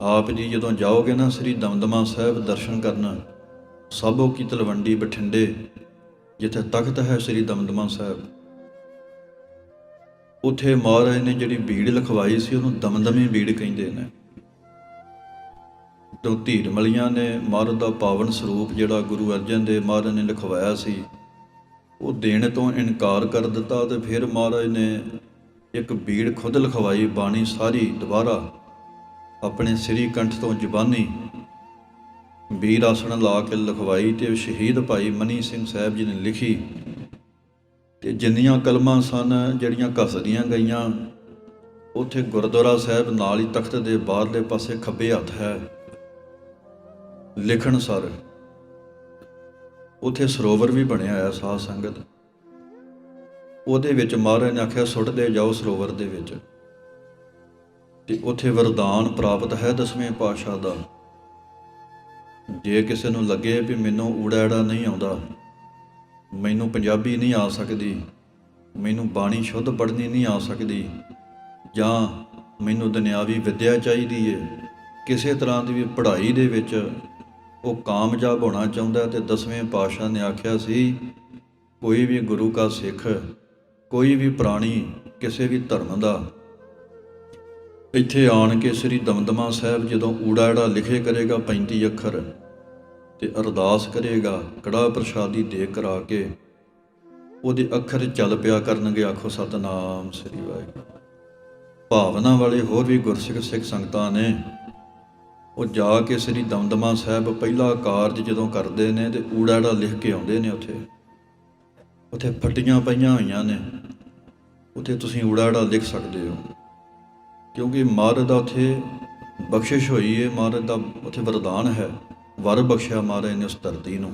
ਆਪ ਜੀ ਜਦੋਂ ਜਾਓਗੇ ਨਾ ਸ੍ਰੀ ਦਮਦਮਾ ਸਾਹਿਬ ਦਰਸ਼ਨ ਕਰਨ ਸਾਬੋ ਕੀ ਤਲਵੰਡੀ ਬਠਿੰਡੇ, ਜਿੱਥੇ ਤਖਤ ਹੈ ਸ੍ਰੀ ਦਮਦਮਾ ਸਾਹਿਬ। ਉਥੇ ਮਹਾਰਾਜ ਨੇ ਜਿਹੜੀ ਬੀੜ ਲਿਖਵਾਈ ਸੀ, ਉਹਨੂੰ ਦਮਦਮੀ ਬੀੜ ਕਹਿੰਦੇ ਨੇ। ਤੋਂ ਧੀਰ ਮਲੀਆਂ ਨੇ ਮਹਾਰਾਜ ਦਾ ਪਾਵਨ ਸਰੂਪ ਜਿਹੜਾ ਗੁਰੂ ਅਰਜਨ ਦੇਵ ਮਹਾਰਾਜ ਨੇ ਲਿਖਵਾਇਆ ਸੀ, ਉਹ ਦੇਣ ਤੋਂ ਇਨਕਾਰ ਕਰ ਦਿੱਤਾ ਤੇ ਫਿਰ ਮਹਾਰਾਜ ਨੇ ਇੱਕ ਬੀੜ ਖੁਦ ਲਿਖਵਾਈ, ਬਾਣੀ ਸਾਰੀ ਦੁਬਾਰਾ ਆਪਣੇ ਸ੍ਰੀ ਕੰਠ ਤੋਂ ਜ਼ਬਾਨੀ ਵੀਰ ਆਸਣ ਲਾ ਕੇ ਲਿਖਵਾਈ ਤੇ ਸ਼ਹੀਦ ਭਾਈ ਮਨੀ ਸਿੰਘ ਸਾਹਿਬ ਜੀ ਨੇ ਲਿਖੀ ਤੇ ਜਿੰਨੀਆਂ ਕਲਮਾਂ ਸਨ, ਜਿਹੜੀਆਂ ਘਸਦੀਆਂ ਗਈਆਂ, ਉੱਥੇ ਗੁਰਦੁਆਰਾ ਸਾਹਿਬ ਨਾਲ ਹੀ ਤਖਤ ਦੇ ਬਾਹਰਲੇ ਪਾਸੇ ਖੱਬੇ ਹੱਥ ਹੈ। ਲਿਖਣ ਸਰ, ਉੱਥੇ ਸਰੋਵਰ ਵੀ ਬਣਿਆ ਹੋਇਆ ਸਾਧ ਸੰਗਤ। ਉਹਦੇ ਵਿੱਚ ਮਹਾਰਾਜ ਨੇ ਆਖਿਆ ਸੁੱਟਦੇ ਜਾਓ ਸਰੋਵਰ ਦੇ ਵਿੱਚ। ਤੇ ਉੱਥੇ ਵਰਦਾਨ ਪ੍ਰਾਪਤ ਹੈ ਦਸਵੇਂ ਪਾਤਸ਼ਾਹ ਦਾ। ਜੇ ਕਿਸੇ ਨੂੰ ਲੱਗੇ ਵੀ ਮੈਨੂੰ ਊੜਾ ਐੜਾ ਨਹੀਂ ਆਉਂਦਾ, ਮੈਨੂੰ ਪੰਜਾਬੀ ਨਹੀਂ ਆ ਸਕਦੀ, ਮੈਨੂੰ ਬਾਣੀ ਸ਼ੁੱਧ ਪੜ੍ਹਨੀ ਨਹੀਂ ਆ ਸਕਦੀ, ਜਾਂ ਮੈਨੂੰ ਦੁਨਿਆਵੀ ਵਿੱਦਿਆ ਚਾਹੀਦੀ ਏ, ਕਿਸੇ ਤਰ੍ਹਾਂ ਦੀ ਵੀ ਪੜ੍ਹਾਈ ਦੇ ਵਿੱਚ ਉਹ ਕਾਮਯਾਬ ਹੋਣਾ ਚਾਹੁੰਦਾ ਤੇ ਦਸਵੇਂ ਪਾਤਸ਼ਾਹ ਨੇ ਆਖਿਆ ਸੀ, ਕੋਈ ਵੀ ਗੁਰੂ ਕਾ ਸਿੱਖ, ਕੋਈ ਵੀ ਪ੍ਰਾਣੀ ਕਿਸੇ ਵੀ ਧਰਮ ਦਾ ਇੱਥੇ ਆਣ ਕੇ ਸ੍ਰੀ ਦਮਦਮਾ ਸਾਹਿਬ ਜਦੋਂ ਊੜਾ ਐੜਾ ਲਿਖੇ ਕਰੇਗਾ 35 ਅੱਖਰ ਤੇ ਅਰਦਾਸ ਕਰੇਗਾ ਕੜਾ ਪ੍ਰਸ਼ਾਦੀ ਦੇ ਕਰਾ ਕੇ, ਉਹਦੇ ਅੱਖਰ ਚੱਲ ਪਿਆ ਕਰਨਗੇ, ਆਖੋ ਸਤਨਾਮ ਸ੍ਰੀ ਵਾਹਿਗੁਰੂ। ਭਾਵਨਾ ਵਾਲੇ ਹੋਰ ਵੀ ਗੁਰਸਿੱਖ ਸਿੱਖ ਸੰਗਤਾਂ ਨੇ, ਉਹ ਜਾ ਕੇ ਸ੍ਰੀ ਦਮਦਮਾ ਸਾਹਿਬ ਪਹਿਲਾ ਕਾਰਜ ਜਦੋਂ ਕਰਦੇ ਨੇ ਤੇ ਊੜਾ ਐੜਾ ਲਿਖ ਕੇ ਆਉਂਦੇ ਨੇ ਉੱਥੇ। ਉੱਥੇ ਫੱਟੀਆਂ ਪਈਆਂ ਹੋਈਆਂ ਨੇ। ਉੱਥੇ ਤੁਸੀਂ ਊੜਾ ਐੜਾ ਲਿਖ ਸਕਦੇ ਹੋ। ਕਿਉਂਕਿ ਮਹਾਰਾਜ ਦਾ ਉੱਥੇ ਬਖਸ਼ਿਸ਼ ਹੋਈ ਹੈ, ਮਹਾਰਾਜ ਦਾ ਉੱਥੇ ਵਰਦਾਨ ਹੈ। ਵਰ ਬਖਸ਼ਿਆ ਮਹਾਰਾਜ ਨੇ ਉਸ ਧਰਤੀ ਨੂੰ।